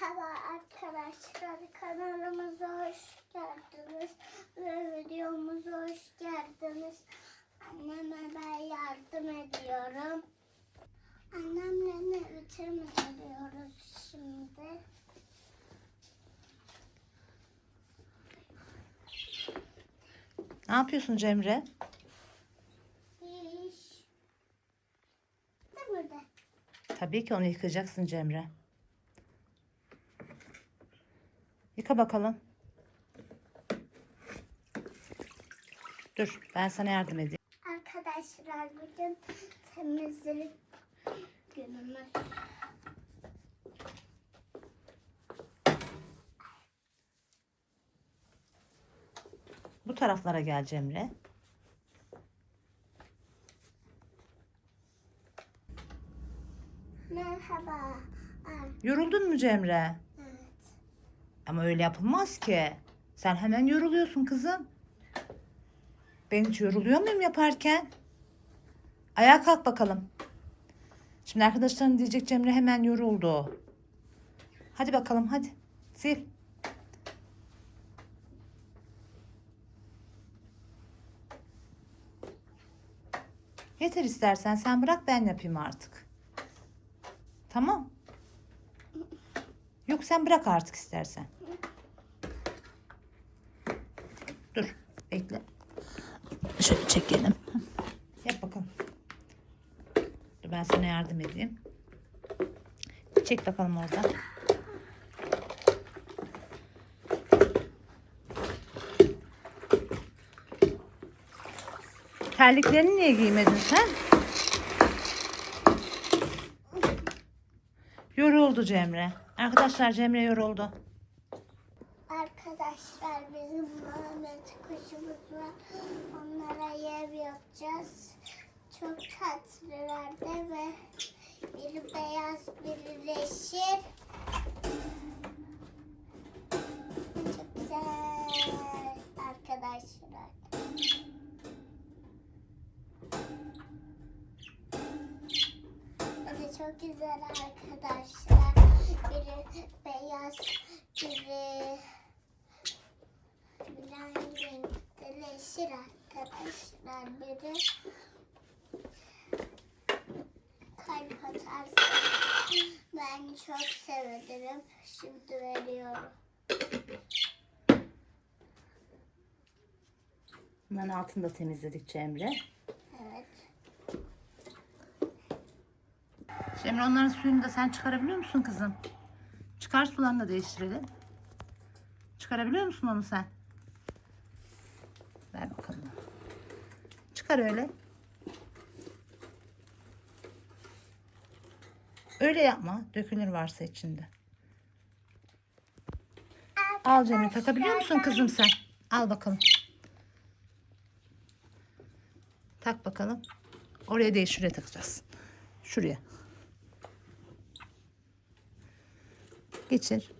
Merhaba arkadaşlar kanalımıza hoş geldiniz ve videomuza hoş geldiniz. Anneme ben yardım ediyorum. Annemle ne ütümüz arıyoruz şimdi. Ne yapıyorsun Cemre? İş. De burada. Tabii ki onu yıkacaksın Cemre. Yıka bakalım. Dur ben sana yardım edeyim. Arkadaşlar bugün temizlik günümüz. Bu taraflara gel Cemre. Merhaba. Yoruldun mu Cemre? Ama öyle yapılmaz ki. Sen hemen yoruluyorsun kızım. Ben hiç yoruluyor muyum yaparken? Ayağa kalk bakalım. Şimdi arkadaşların diyecek Cemre hemen yoruldu. Hadi bakalım hadi. Sil. Yeter istersen sen bırak ben yapayım artık. Tamam. Yok sen bırak artık istersen. Dur bekle. Şöyle çekelim. Yap bakalım. Dur ben sana yardım edeyim. Çek bakalım oradan. Terliklerini niye giymedin sen? Yoruldu Cemre. Arkadaşlar Cemre yoruldu. Arkadaşlar bizim Mehmet kuşumuz var. Onlara yer yapacağız. Çok tatlılardı ve biri beyaz biri yeşil. Çok güzel arkadaşlar. Çok güzel arkadaşlar. Biri beyaz, biri Bilen renkte leşir arkadaşlar. Biri kalp atarsa ben çok sevinirim. Şimdi veriyorum. Hemen altını da temizledik Cemre. Cemre onların suyunu da sen çıkarabiliyor musun kızım? Çıkar sularını da değiştirelim. Çıkarabiliyor musun onu sen? Ver bakalım. Çıkar öyle. Öyle yapma. Dökülür varsa içinde. Al Cemre takabiliyor musun kızım sen? Al bakalım. Tak bakalım. Oraya değil şuraya takacağız. Şuraya. Geçir.